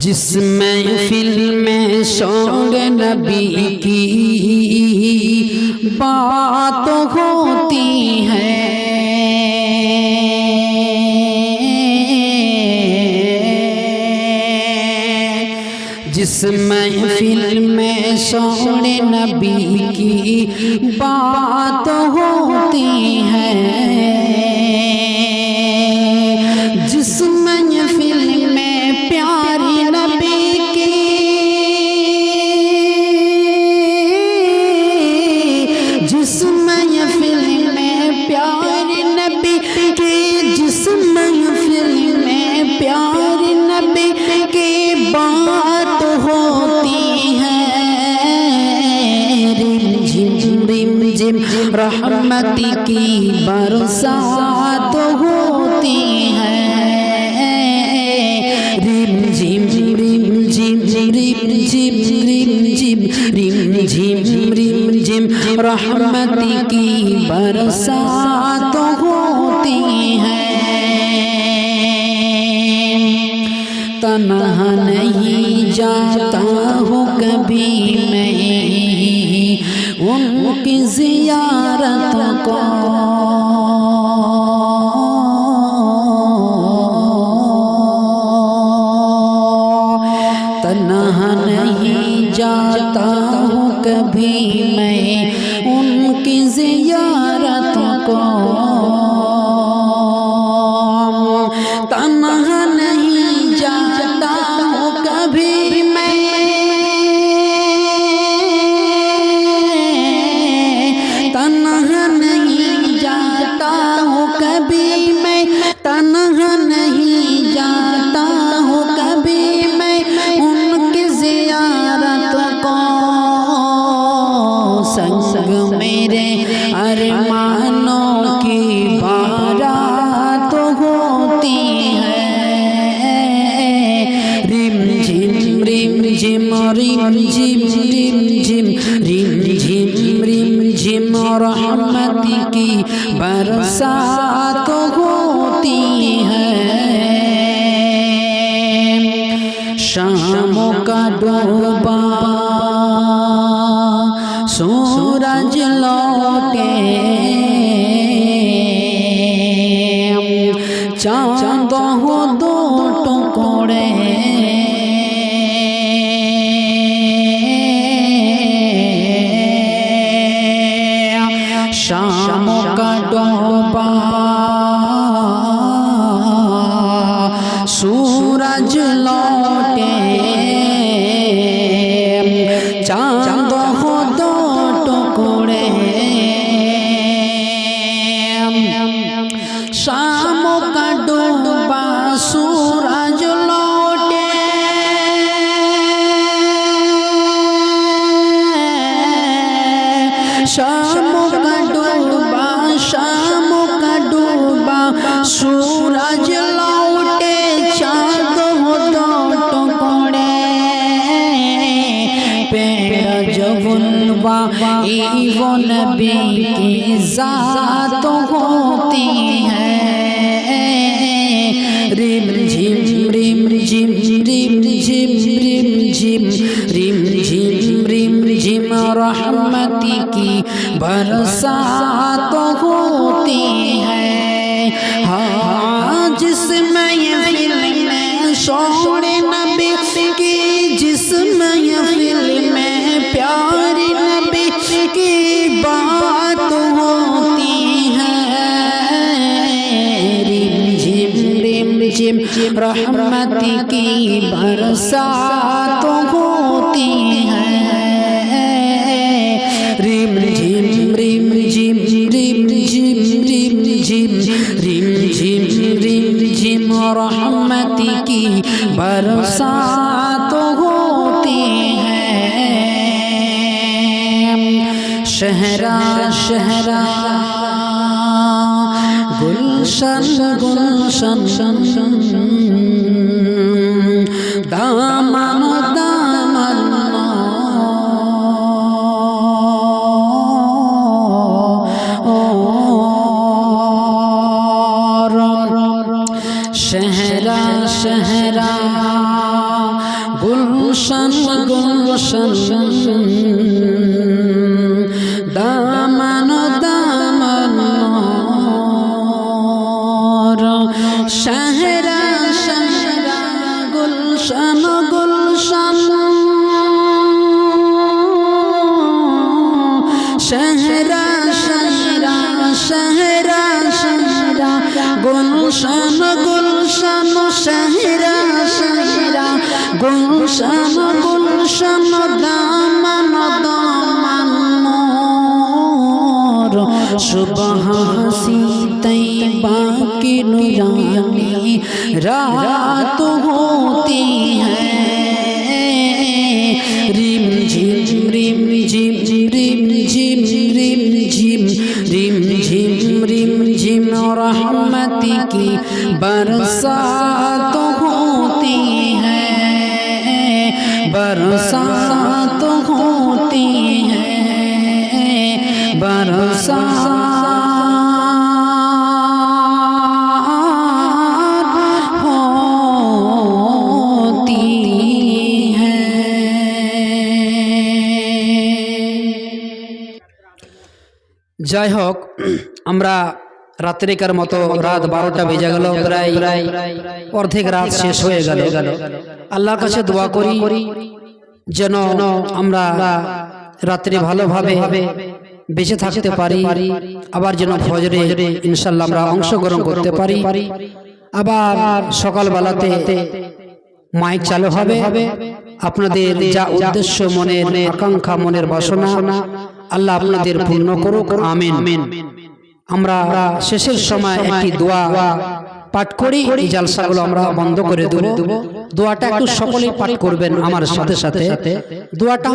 جس میں میں شوق نبی کی بات ہوتی ہے۔ جس میں میں شوق نبی کی بات ہوتی ہے۔ رحمت کی برسات ہوتی ہے رم رم رم رم رم رم رحمت کی برسات ہوتی ہے تنہا نہیں جاتا ہوں کبھی उनकी जियारत को तनहा नहीं जाता हूँ कभी मैं उनकी जियारत को ডুবা সূরজ লোটে। চাঁদ দু টুকড়ে শ্যাম ডোবা سورج لوٹے چاند ہو تو ٹکڑے پیڑ جبن با وہ نبی کی ذات ہوتی ہے ریم جیم ریم جیم ریم جیم ریم جیم ریم جیم ریم جیم رحمتی کی برسات ہوتی ہے ہاں جس میں یہ فلمیں شور نبی کی، جس میں یہ فلمیں پیار نبی کی بات ہوتی ہے رم جم رم جم رحمت کی برسات ہوتی ہے রিম ঝিম রিম ঝিম রহমতি কি বরসাত হতি হহরা শহরা গুলশন গুলশন ocean গুলশান গুলশান দামান দামান সুবহ হাসি তাই বাকি নুরানি। রাত হো যাই হোক আমরা রাত্রিকার মতো রাত বারোটা বেজে গেল প্রায় অর্ধেক রাত শেষ হয়ে গেল। আল্লাহর কাছে দোয়া করি যেন আমরা রাত্রি ভালোভাবে বেঁচে থাকতে পারি। আবার যেন ফজরে ইনশাল্লাহ আমরা অংশগ্রহণ করতে পারি। আবার সকালবেলাতে মাইক চালু হবে। আপনাদের যা উদ্দেশ্য মনের আকাঙ্ক্ষা মনের বাসনা আল্লাহ আপনাদের পূর্ণ করুক আমিন। আমরা শেষের সময় একটি দোয়া পাঠ করি এই জালসাগুলো আমরা বন্ধ করে দেব। দোয়াটা একটু সকলেই পাঠ করবেন আমার সাথে। সাথে। দোয়াটা